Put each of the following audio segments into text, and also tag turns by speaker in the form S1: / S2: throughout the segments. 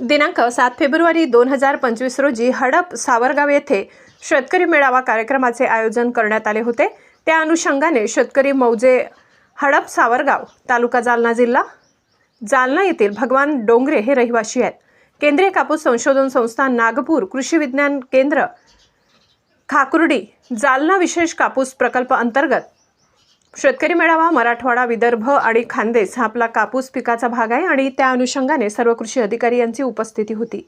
S1: दिनांक सात फेब्रुवारी दोन हजार पंचवीस रोजी हडप सावरगाव येथे शेतकरी मेळावा कार्यक्रमाचे आयोजन करण्यात आले होते. त्या अनुषंगाने शेतकरी मौजे हडप सावरगाव तालुका जालना जिल्हा जालना येथील भगवान डोंगरे हे रहिवासी आहेत. केंद्रीय कापूस संशोधन संस्था नागपूर कृषी विज्ञान केंद्र खाकुर्डी जालना विशेष कापूस प्रकल्प अंतर्गत शेतकरी मेळावा मराठवाडा विदर्भ आणि खानदेश हा आपला कापूस पिकाचा भाग आहे आणि त्या अनुषंगाने सर्व कृषी अधिकारी यांची उपस्थिती होती.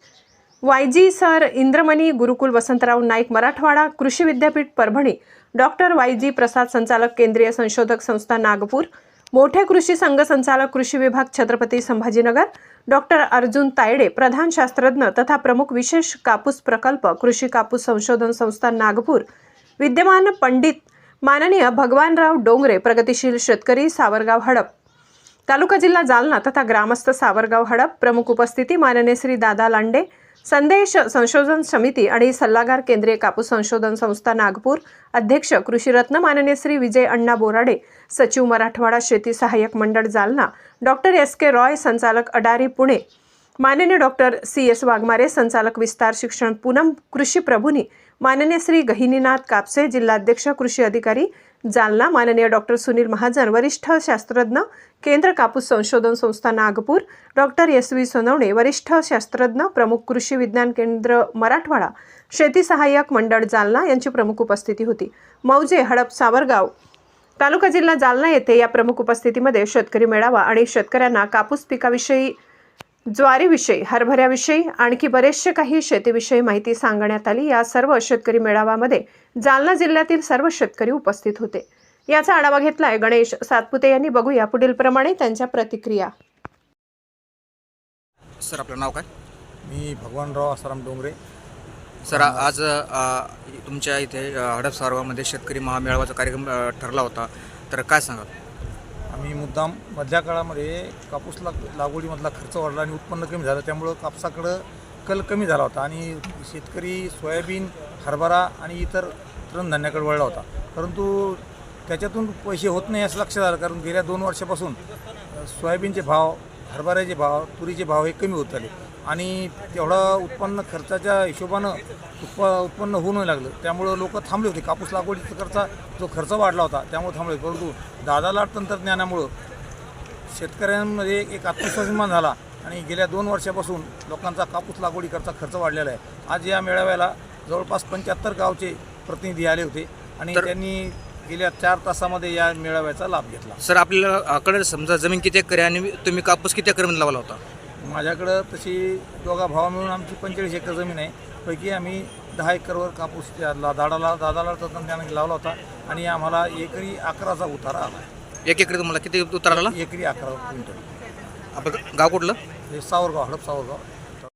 S1: वाय जी सर इंद्रमणी गुरुकुल वसंतराव नाईक मराठवाडा कृषी विद्यापीठ Parbhani doctor Y G Prasad संचालक केंद्रीय संशोधक संस्था नागपूर मोठे कृषी संघ संचालक कृषी विभाग छत्रपती संभाजीनगर डॉक्टर अर्जुन तायडे प्रधान शास्त्रज्ञ तथा प्रमुख विशेष कापूस प्रकल्प कृषी कापूस संशोधन संस्था नागपूर विद्यमान पंडित माननीय भगवानराव डोंगरे प्रगतिशील शेतकरी सावरगाव हडप. तालुका जिल्हा जालना तथा ग्रामस्थ सावरगाव हडप. प्रमुख उपस्थिती माननीय श्री दादा लांडे संदेश संशोधन समिती आणि सल्लागार केंद्रीय कापूस संशोधन संस्था नागपूर अध्यक्ष कृषीरत्न माननीय श्री विजय अण्णा बोराडे सचिव मराठवाडा शेती सहाय्यक मंडळ Jalna doctor S K Roy संचालक अडारी पुणे माननीय डॉक्टर सी एस वाघमारे संचालक विस्तार शिक्षण पूनम कृषी प्रभूनी माननीय श्री गहिनीनाथ कापसे जिल्हाध्यक्ष कृषी अधिकारी जालना माननीय डॉक्टर सुनील महाजन वरिष्ठ शास्त्रज्ञ केंद्र कापूस संशोधन संस्था Nagpur doctor S V Sonawane वरिष्ठ शास्त्रज्ञ प्रमुख कृषी विज्ञान केंद्र मराठवाडा शेती सहाय्यक मंडळ जालना यांची प्रमुख उपस्थिती होती. मौजे हडप सावरगाव तालुका जिल्हा जालना येथे या प्रमुख उपस्थितीमध्ये शेतकरी मेळावा आणि शेतकऱ्यांना कापूस पिकाविषयी ज्वारीविषयी हरभऱ्याविषयी आणखी बरेचसे काही शेतीविषयी माहिती सांगण्यात आली. या सर्व शेतकरी मेळाव्यामध्ये जालना जिल्ह्यातील सर्व शेतकरी उपस्थित होते. याचा आढावा घेतलाय गणेश सातपुते यांनी. बघूया पुढील प्रमाणे त्यांच्या प्रतिक्रिया.
S2: सर आपलं नाव काय?
S3: मी भगवानराव आसाराम डोंगरे.
S2: सर आज तुमच्या इथे हडप सारवामध्ये शेतकरी महामेळावाचा कार्यक्रम ठरला होता. तर काय सांगाल?
S3: आम्ही मुद्दाम मधल्या काळामध्ये कापूस लाग लागवडीमधला खर्च वाढला आणि उत्पन्न कमी झालं. त्यामुळं कापसाकडं कल कमी झाला होता आणि शेतकरी सोयाबीन हरभरा आणि इतर तृणधान्याकडे वळला होता. परंतु त्याच्यातून पैसे होत नाही असं लक्षात आलं कारण गेल्या दोन वर्षापासून सोयाबीनचे भाव हरभऱ्याचे भाव तुरीचे भाव हे कमी होत आले. आणि तेवढं उत्पन्न खर्चाच्या हिशोबानं उत्प उत्पन्न होऊ नाही लागलं. त्यामुळं लोक थांबले होते. कापूस लागवडीचा खर्चा जो खर्च वाढला होता त्यामुळे थांबले. परंतु दादा लाट तंत्रज्ञानामुळं शेतकऱ्यांमध्ये एक आत्मविश्वास निर्माण झाला आणि गेल्या दोन वर्षापासून लोकांचा कापूस लागवडीकरता खर्च वाढलेला आहे. आज या मेळाव्याला जवळपास पंच्याहत्तर गावचे प्रतिनिधी आले होते आणि त्यांनी गेल्या चार तासामध्ये या मेळाव्याचा लाभ घेतला.
S2: सर आपल्याकडे समजा जमीन किती एकर आहे आणि तुम्ही कापूस किती एकरमध्ये लावला होता?
S3: माझ्याकडं तशी दोघा भावा मिळून आमची पंचेचाळीस एकर जमीन आहे. पैकी आम्ही दहा एकरवर कापूस त्या ला- दाडाला दादाला तंत्रज्ञानाने लावला होता आणि आम्हाला एकरी अकराचा उतारा आला.
S2: एक एकर तुम्हाला किती उतराला
S3: एकरी अकरा क्विंटल.
S2: आपलं गाव कुठलं?
S3: हे सावरगाव हडप सावरगाव.